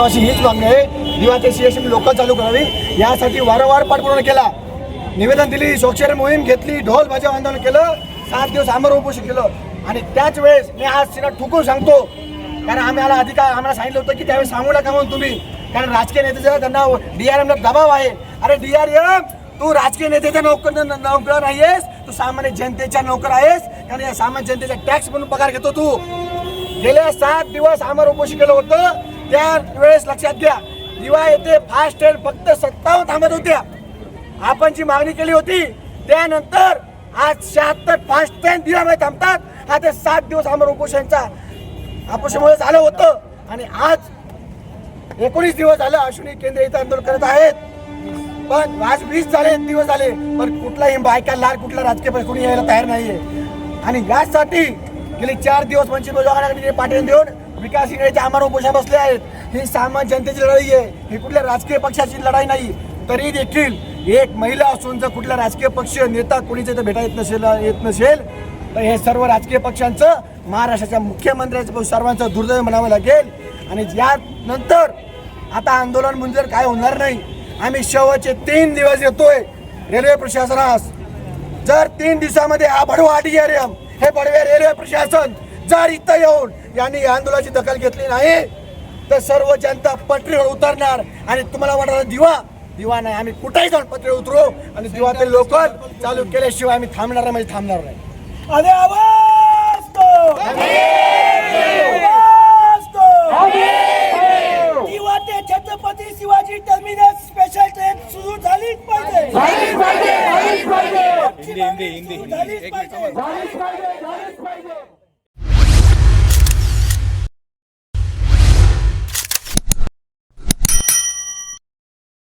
अशी हीच मागणी आहे. दिवाचे सीएसएम लोकल चालू करावी. यासाठी वारंवार पाठपुरावा केला. निवेदन दिली स्वाक्षरी मोहीम घेतली ढोल भाजप आंदोलन केलं सात दिवस आमर उपोषण केलं. आणि त्याच वेळेस मी आज तिला ठुकून सांगतो. कारण आम्हाला अधिकार आम्हाला सांगितलं होतं की त्यावेळेस सांगू नका म्हणून तुम्ही. कारण राजकीय नेत्याचा त्यांना एमला दबाव आहे. अरे डी आर एम तू राजकीय नेत्याचा नोकर नोकर नाहीयेस. तू सामान्य जनतेचा नोकर आहेस. कारण या सामान्य जनतेचा टॅक्स म्हणून पगार घेतो तू. गेल्या सात दिवस आमर उपोषण केलं होतं. त्या वेळेस लक्षात घ्या दिवा येथे फास्ट ट्रेन फक्त सत्तावन्न थांबत होत्या. आपण जी मागणी केली होती त्यानंतर आज शहात्तर फास्ट ट्रेन दिवामध्ये थांबतात. हा ते सात दिवस आमर उपोषणचा उपोषणामुळे झालं होतं. आणि आज एकोणीस दिवस झालं अश्विनी केंद्र इथं आंदोलन करत आहेत. पण आज वीस झाले दिवस झाले. पण कुठलाही बायका लाल कुठला राजकीय पक्ष कोणी यायला तयार नाहीये. आणि याचसाठी गेले चार दिवस वंचित बहुजन आघाडीने देऊन विकास इंगळेच्या आम्हाला उपोषा बसले आहेत ही सामान्य जनतेची लढाई आहे. ही कुठल्या राजकीय पक्षाची लढाई नाही. तरी देखील एक महिला असून जर कुठला राजकीय पक्ष नेता कोणीच इथं भेटा येत नसेल येत नसेल तर हे सर्व राजकीय पक्षांचं महाराष्ट्राच्या मुख्यमंत्र्यांचं सर्वांचं दुर्दैव म्हणावं लागेल. आणि यानंतर आता आंदोलन म्हणजे काय होणार नाही. आम्ही शेवटचे तीन दिवस येतोय. रेल्वे प्रशासनास. जर तीन दिवसामध्ये हा बडवा डीआरएम हे बडवे रेल्वे प्रशासन जर इथं येऊन यांनी या आंदोलनाची दखल घेतली नाही तर सर्व जनता पटरीवर उतरणार आणि तुम्हाला वाटणार दिवा? दिवा नाही आम्ही कुठेही जाऊन पटरीवर उतरू आणि दिवातील लोक चालू केल्याशिवाय आम्ही थांबणार नाही म्हणजे थांबणार नाही. अरे आवाज तो! आवाज तो दिवा ते Chhatrapati Shivaji terminus special train सुरू झालीच पाहिजे झालीच पाहिजे.